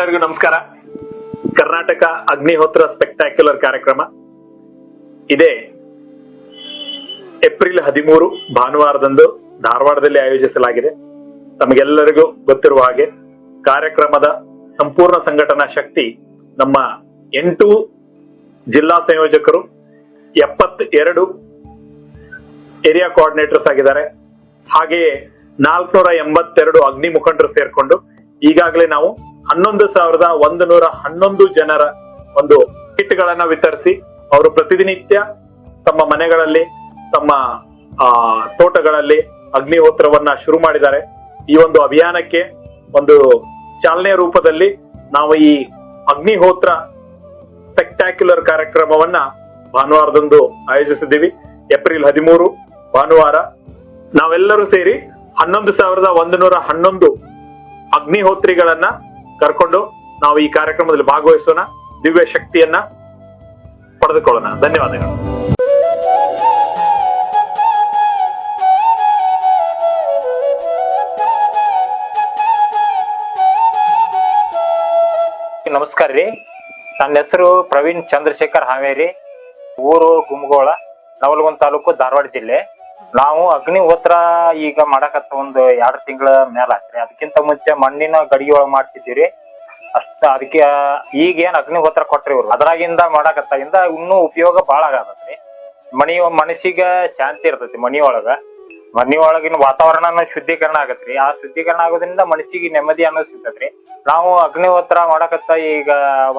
ಎಲ್ಲರಿಗೂ ನಮಸ್ಕಾರ. ಕರ್ನಾಟಕ ಅಗ್ನಿಹೋತ್ರ ಸ್ಪೆಕ್ಟಾಕ್ಯುಲರ್ ಕಾರ್ಯಕ್ರಮ. ಇದೆ ಏಪ್ರಿಲ್ ಹದಿಮೂರು ಭಾನುವಾರದಂದು ಧಾರವಾಡದಲ್ಲಿ ಆಯೋಜಿಸಲಾಗಿದೆ. ತಮಗೆಲ್ಲರಿಗೂ ಗೊತ್ತಿರುವ ಹಾಗೆ ಕಾರ್ಯಕ್ರಮದ ಸಂಪೂರ್ಣ ಸಂಘಟನಾ ಶಕ್ತಿ ನಮ್ಮ ಎಂಟು ಜಿಲ್ಲಾ ಸಂಯೋಜಕರು ಎಪ್ಪತ್ ಎರಡು ಏರಿಯಾ ಕೋಆರ್ಡಿನೇಟರ್ಸ್ ಆಗಿದ್ದಾರೆ. ಹಾಗೆಯೇ ನಾಲ್ಕುನೂರ ಎಂಬತ್ತೆರಡು ಅಗ್ನಿ ಮುಖಂಡರು ಸೇರ್ಕೊಂಡು ಈಗಾಗಲೇ ನಾವು ಹನ್ನೊಂದು ಸಾವಿರದ ಒಂದು ನೂರ ಹನ್ನೊಂದು ಜನರ ಒಂದು ಕಿಟ್ ಗಳನ್ನ ವಿತರಿಸಿ ಅವರು ಪ್ರತಿದಿನಿತ್ಯ ತಮ್ಮ ಮನೆಗಳಲ್ಲಿ ತಮ್ಮ ಆ, ತೋಟಗಳಲ್ಲಿ ಅಗ್ನಿಹೋತ್ರವನ್ನ ಶುರು ಮಾಡಿದ್ದಾರೆ. ಈ ಒಂದು ಅಭಿಯಾನಕ್ಕೆ ಒಂದು ಚಾಲನೆ ರೂಪದಲ್ಲಿ ನಾವು ಈ ಅಗ್ನಿಹೋತ್ರ ಸ್ಪೆಕ್ಟ್ಯಾಕ್ಯುಲರ್ ಕಾರ್ಯಕ್ರಮವನ್ನ ಭಾನುವಾರದಂದು ಆಯೋಜಿಸಿದ್ದೀವಿ. ಏಪ್ರಿಲ್ ಹದಿಮೂರು ಭಾನುವಾರ. ನಾವೆಲ್ಲರೂ ಸೇರಿ ಹನ್ನೊಂದು ಸಾವಿರದ ಒಂದು ನೂರ ಹನ್ನೊಂದು ಅಗ್ನಿಹೋತ್ರಿಗಳನ್ನ ಕರ್ಕೊಂಡು ನಾವು ಈ ಕಾರ್ಯಕ್ರಮದಲ್ಲಿ ಭಾಗವಹಿಸೋಣ. ದಿವ್ಯ ಶಕ್ತಿಯನ್ನ ಪಡೆದುಕೊಳ್ಳೋಣ. ಧನ್ಯವಾದಗಳು. ನಮಸ್ಕಾರ ರೀ. ನನ್ನ ಹೆಸರು ಪ್ರವೀಣ್ ಚಂದ್ರಶೇಖರ್ ಹಾವೇರಿ, ಊರು ಗುಮ್ಗೋಳ, ನವಲಗುಂದ ತಾಲೂಕು ಧಾರವಾಡ ಜಿಲ್ಲೆ. ನಾವು ಅಗ್ನಿಹೋತ್ರ ಈಗ ಮಾಡಕತ್ತ ಒಂದು ಎರಡ್ ತಿಂಗಳ ಮೇಲ ಆತ್ರಿ. ಅದಕ್ಕಿಂತ ಮುಂಚೆ ಮಣ್ಣಿನ ಗಡಿಗೆ ಒಳಗ್ ಮಾಡ್ತಿದ್ದೀವಿ ಅಷ್ಟ ಅದಕ್ಕೆ ಈಗ ಏನ್ ಅಗ್ನಿಹೋತ್ರ ಕೊಟ್ರಿ ಇವ್ರು. ಅದ್ರಾಗಿಂದ ಮಾಡಕತ್ತಾಗಿಂದ ಇನ್ನೂ ಉಪಯೋಗ ಬಾಳ ಆಗತೈತ್ರಿ. ಮನಿ ಮನಸ್ಸಿಗೆ ಶಾಂತಿ ಇರ್ತೈತಿ ಮನಿಯೊಳಗ ಒಳಗ. ಮನಿ ಒಳಗಿನ ವಾತಾವರಣನ ಶುದ್ಧೀಕರಣ ಆಗತ್ರಿ. ಆ ಶುದ್ಧೀಕರಣ ಆಗೋದ್ರಿಂದ ಮನಸ್ಸಿಗೆ ನೆಮ್ಮದಿ ಅನ್ನೋದು ಸಿಗ್ತೈತ್ರಿ. ನಾವು ಅಗ್ನಿಹೋತ್ರ ಮಾಡಕತ್ತ ಈಗ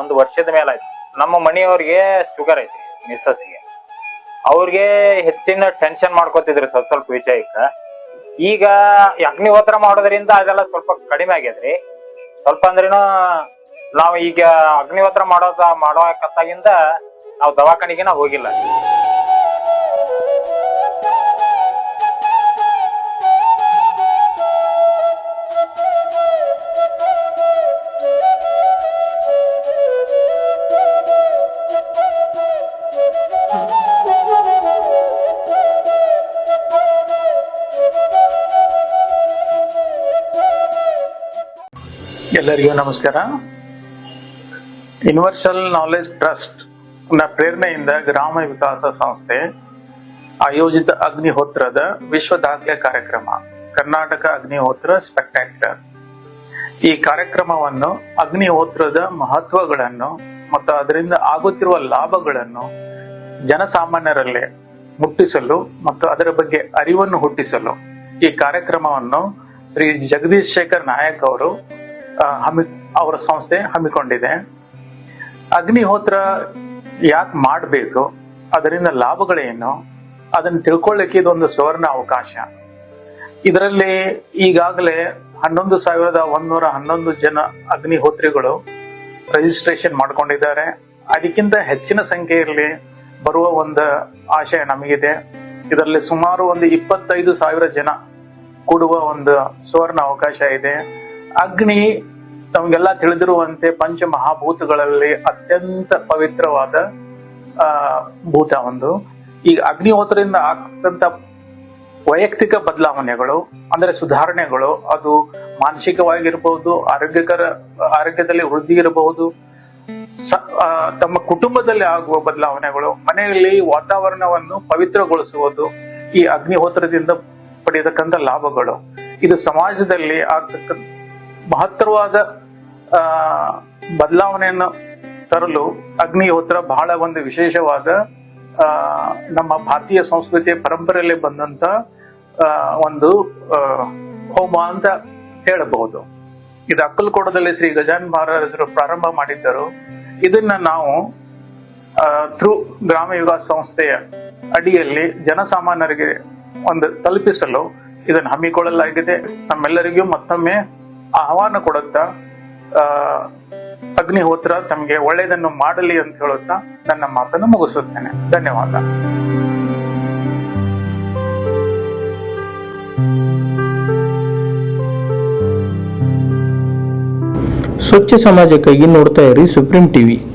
ಒಂದು ವರ್ಷದ ಮೇಲೆ ಆಯ್ತು. ನಮ್ಮ ಮನೆಯವ್ರಿಗೆ ಶುಗರ್ ಐತ್ರಿ ಮಿಸ್ಸಸ್ಗೆ ಅವ್ರಿಗೆ ಹೆಚ್ಚಿನ ಟೆನ್ಷನ್ ಮಾಡ್ಕೋತಿದ್ರಿ ಸ್ವಲ್ಪ ಸ್ವಲ್ಪ ವಿಷಯಕ್ಕೆ. ಈಗ ಅಗ್ನಿಹೋತ್ರ ಮಾಡೋದ್ರಿಂದ ಅದೆಲ್ಲ ಸ್ವಲ್ಪ ಕಡಿಮೆ ಆಗ್ಯದ್ರಿ. ಸ್ವಲ್ಪ ಅಂದ್ರೇನು ನಾವು ಈಗ ಅಗ್ನಿಹೋತ್ರ ಮಾಡೋದ ಮಾಡೋ ಕತ್ತಾಗಿಂದ ನಾವು ದವಾಖಾನಿಗೆ ಹೋಗಿಲ್ಲ. ಎಲ್ಲರಿಗೂ ನಮಸ್ಕಾರ. ಯೂನಿವರ್ಸಲ್ ನಾಲೆಜ್ ಟ್ರಸ್ಟ್ನ ಪ್ರೇರಣೆಯಿಂದ ಗ್ರಾಮ ವಿಕಾಸ ಸಂಸ್ಥೆ ಆಯೋಜಿತ ಅಗ್ನಿಹೋತ್ರದ ವಿಶ್ವ ದಾಖಲೆ ಕಾರ್ಯಕ್ರಮ, ಕರ್ನಾಟಕ ಅಗ್ನಿಹೋತ್ರ ಸ್ಪೆಕ್ಟ್ಯಾಕ್ಟರ್ ಈ ಕಾರ್ಯಕ್ರಮವನ್ನು ಅಗ್ನಿಹೋತ್ರದ ಮಹತ್ವಗಳನ್ನು ಮತ್ತು ಅದರಿಂದ ಆಗುತ್ತಿರುವ ಲಾಭಗಳನ್ನು ಜನಸಾಮಾನ್ಯರಲ್ಲಿ ಮುಟ್ಟಿಸಲು ಮತ್ತು ಅದರ ಬಗ್ಗೆ ಅರಿವನ್ನು ಹುಟ್ಟಿಸಲು ಈ ಕಾರ್ಯಕ್ರಮವನ್ನು ಶ್ರೀ ಜಗದೀಶ್ ಶೇಖರ್ ನಾಯಕ್ ಅವರು ಹಮ್ಮಿ ಅವರ ಸಂಸ್ಥೆ ಹಮ್ಮಿಕೊಂಡಿದೆ. ಅಗ್ನಿಹೋತ್ರ ಯಾಕೆ ಮಾಡಬೇಕು? ಅದರಿಂದ ಲಾಭಗಳೇನು? ಅದನ್ನು ತಿಳ್ಕೊಳ್ಳಿಕ್ಕೆ ಇದೊಂದು ಸುವರ್ಣ ಅವಕಾಶ. ಇದರಲ್ಲಿ ಈಗಾಗಲೇ ಹನ್ನೊಂದು ಸಾವಿರದ ಒಂದೂರ ಹನ್ನೊಂದು ಜನ ಅಗ್ನಿಹೋತ್ರಿಗಳು ರಿಜಿಸ್ಟ್ರೇಷನ್ ಮಾಡ್ಕೊಂಡಿದ್ದಾರೆ. ಅದಕ್ಕಿಂತ ಹೆಚ್ಚಿನ ಸಂಖ್ಯೆಯಲ್ಲಿ ಬರುವ ಒಂದು ಆಶಯ ನಮಗಿದೆ. ಇದರಲ್ಲಿ ಸುಮಾರು ಒಂದು ಇಪ್ಪತ್ತೈದು ಸಾವಿರ ಜನ ಕೂಡುವ ಒಂದು ಸುವರ್ಣ ಅವಕಾಶ ಇದೆ. ಅಗ್ನಿ ನಮಗೆಲ್ಲ ತಿಳಿದಿರುವಂತೆ ಪಂಚ ಮಹಾಭೂತಗಳಲ್ಲಿ ಅತ್ಯಂತ ಪವಿತ್ರವಾದ, ಆ, ಭೂತ ಒಂದು. ಈ ಅಗ್ನಿಹೋತ್ರದಿಂದ ಆಗ್ತಂತ ವೈಯಕ್ತಿಕ ಬದಲಾವಣೆಗಳು, ಅಂದ್ರೆ ಸುಧಾರಣೆಗಳು, ಅದು ಮಾನಸಿಕವಾಗಿರ್ಬಹುದು ಆರೋಗ್ಯಕರ, ಆರೋಗ್ಯದಲ್ಲಿ ವೃದ್ಧಿ ಇರಬಹುದು ತಮ್ಮ ಕುಟುಂಬದಲ್ಲಿ ಆಗುವ ಬದಲಾವಣೆಗಳು, ಮನೆಯಲ್ಲಿ ವಾತಾವರಣವನ್ನು ಪವಿತ್ರಗೊಳಿಸುವುದು, ಈ ಅಗ್ನಿಹೋತ್ರದಿಂದ ಪಡೆಯತಕ್ಕಂಥ ಲಾಭಗಳು. ಇದು ಸಮಾಜದಲ್ಲಿ ಆಗ್ತಕ್ಕಂಥ ಮಹತ್ತರವಾದ ಬದಲಾವಣೆಯನ್ನು ತರಲು ಅಗ್ನಿಹೋತ್ರ ಬಹಳ ಒಂದು ವಿಶೇಷವಾದ ನಮ್ಮ ಭಾರತೀಯ ಸಂಸ್ಕೃತಿಯ ಪರಂಪರೆಯಲ್ಲಿ ಬಂದಂತ ಒಂದು ಹೋಮ ಅಂತ ಹೇಳಬಹುದು. ಇದು ಅಕ್ಕಲ್ಕೋಟದಲ್ಲಿ ಶ್ರೀ ಗಜಾನ್ ಮಹಾರಾಜರು ಪ್ರಾರಂಭ ಮಾಡಿದ್ದರು. ಇದನ್ನ ನಾವು ಥ್ರೂ ಗ್ರಾಮ ವಿಕಾಸ ಸಂಸ್ಥೆಯ ಅಡಿಯಲ್ಲಿ ಜನಸಾಮಾನ್ಯರಿಗೆ ಒಂದು ತಲುಪಿಸಲು ಇದನ್ನು ಹಮ್ಮಿಕೊಳ್ಳಲಾಗಿದೆ. ನಮ್ಮೆಲ್ಲರಿಗೂ ಮತ್ತೊಮ್ಮೆ ಆಹ್ವಾನ ಕೊಡುತ್ತಾ ಅಗ್ನಿಹೋತ್ರ ತಮಗೆ ಒಳ್ಳೆಯದನ್ನು ಮಾಡಲಿ ಅಂತ ಹೇಳುತ್ತಾ ನನ್ನ ಮಾತನ್ನು ಮುಗಿಸುತ್ತೇನೆ. ಧನ್ಯವಾದ. ಸ್ವಚ್ಛ ಸಮಾಜಕ್ಕಾಗಿ ನೋಡ್ತಾ ಇರಿ ಸುಪ್ರೀಂ ಟಿವಿ.